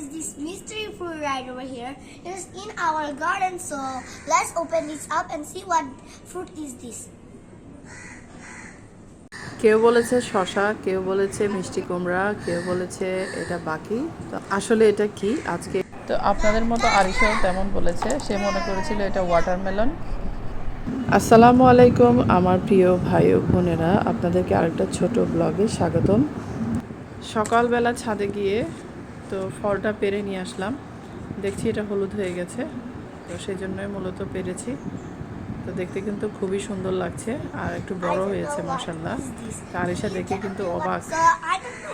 is this mystery fruit right over here? It is in our garden, so let's open this up and see what fruit is this. কেউ বলেছে শশা কেউ বলেছে মিষ্টি কুমড়া কেউ বলেছে এটা বাকি। তো আসলে এটা কি? আজকে তো আপনাদের মতো আরিশাও তেমন বলেছে। সে মনে করেছিল এটা ওয়াটারমেলন আসসালামু আলাইকুম আমার প্রিয় ভাই ও বোনেরা। আপনাদেরকে আরেকটা ছোট ব্লগে স্বাগতম। সকালবেলা ছাদে গিয়ে তো ফলটা পেরে নিয়ে আসলাম দেখছি এটা হলুদ হয়ে গেছে তো সেই জন্যই মূলত পেরেছি তো দেখতে কিন্তু খুবই সুন্দর লাগছে আর একটু বড় হয়েছে মাসাল্লাহ আরিশা দেখে কিন্তু অবাক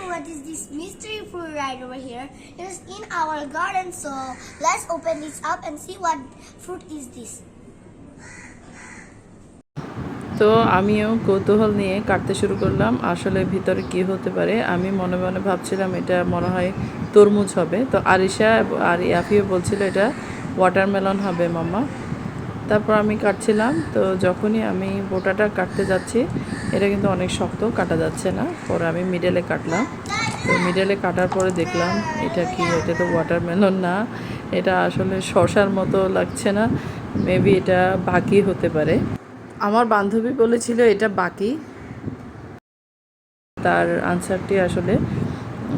what is this mystery fruit right over here. It is in our garden, so let's open this up and see what fruit is this. তো আমিও কৌতূহল নিয়ে কাটতে শুরু করলাম, আসলে ভিতরে কি হতে পারে? আমি মনে মনে ভাবছিলাম এটা মনে হয় তরমুজ হবে। তো আরিশা আর ইয়াফিও বলছিল এটা ওয়াটারমেলন হবে মাম্মা। তারপর আমি কাটছিলাম, তো যখনই আমি বোটাটা কাটতে যাচ্ছি, এটা কিন্তু অনেক শক্ত, কাটা যাচ্ছে না। পরে আমি মিডলে কাটলাম। তো মিডলে কাটার পরে দেখলাম, এটা কি? এটা তো ওয়াটারমেলন না। এটা আসলে শশার মতো লাগছে না। মেবি এটা বাকি হতে পারে। আমার বান্ধবী বলেছিল, এটা বাকি। তার আনসারটি আসলে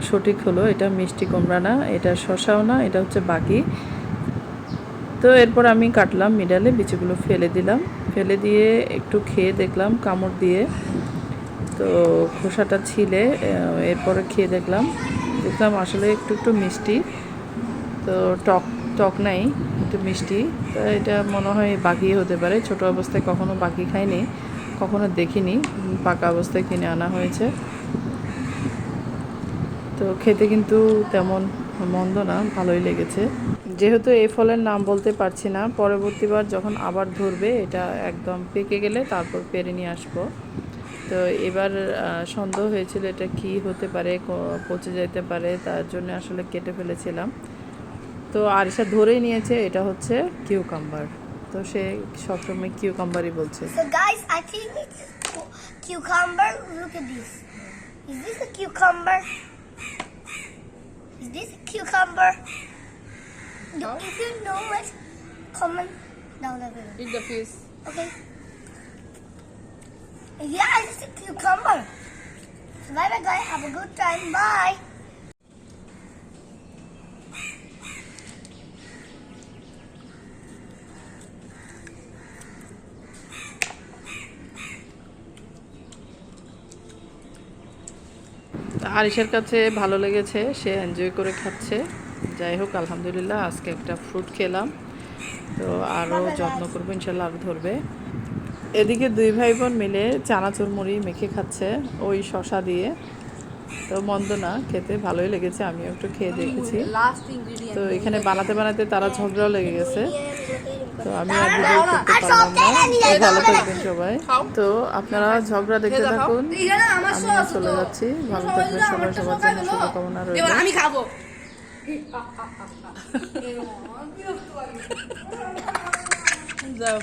সঠিক হলো, এটা মিষ্টি কুমড়া না, এটা শশাও না, এটা হচ্ছে বাকি। তো এরপর আমি কাটলাম মিডালে বিচিগুলো ফেলে দিলাম। ফেলে দিয়ে একটু খেয়ে দেখলাম, কামড় দিয়ে। তো খোসাটা ছিলে, এরপরে খেয়ে দেখলাম। দেখলাম আসলে একটু একটু মিষ্টি। তো টক টক নাই, একটু মিষ্টি। তো এটা মনে হয় বাকি হতে পারে। ছোট অবস্থায় কখনো বাকি খাইনি, কখনো দেখিনি। পাকা অবস্থায় কিনে আনা হয়েছে। তো খেতে কিন্তু তেমন মন্দ না, ভালোই লেগেছে। যেহেতু এই ফলের নাম বলতে পারছি না, পরবর্তীবার যখন আবার ধরবে, এটা একদম পেকে গেলে তারপর পেরে নিয়ে আসব। তো এবার সন্দেহ হয়েছিল এটা কি হতে পারে পচে যেতে পারে, তার জন্য আসলে কেটে ফেলেছিলাম। তো আরিশা ধরেই নিয়েছে এটা হচ্ছে কিউকাম্বার তো সে সবসময় কিউকাম্বারই বলছে So guys, I think it's cucumber. Look at this. Is this a cucumber? Is this a cucumber? No, If you know it, comment down below. Eat the fish. Okay. Yeah, it's a cucumber. So bye bye guys. Have a good time. Bye. আরিশের কাছে ভালো লেগেছে সে enjoy করে খাচ্ছে। যাই হোক আলহামদুলিল্লাহ আজকে একটা ফ্রুট খেলাম। তো আরও যত্ন করব ইনশাল্লাহ আরও ধরবে। এদিকে দুই ভাই বোন মিলে চানাচুর মুড়ি মেখে খাচ্ছে ওই শশা দিয়ে। তো মন্দ না খেতে ভালোই লেগেছে আমিও একটু খেয়ে দেখেছি। তো এখানে বানাতে বানাতে তারা ঝগড়াও লেগে গেছে। তো আমি আর ভিডিও করতে পারলাম না। ভালো থাকবেন সবাই। তো আপনারা ঝগড়া দেখতে থাকুন। আমি চলে যাচ্ছি। ভালো থাকবেন সবাই সবার জন্য শুভকামনা রইল। আমি খাব। যাও।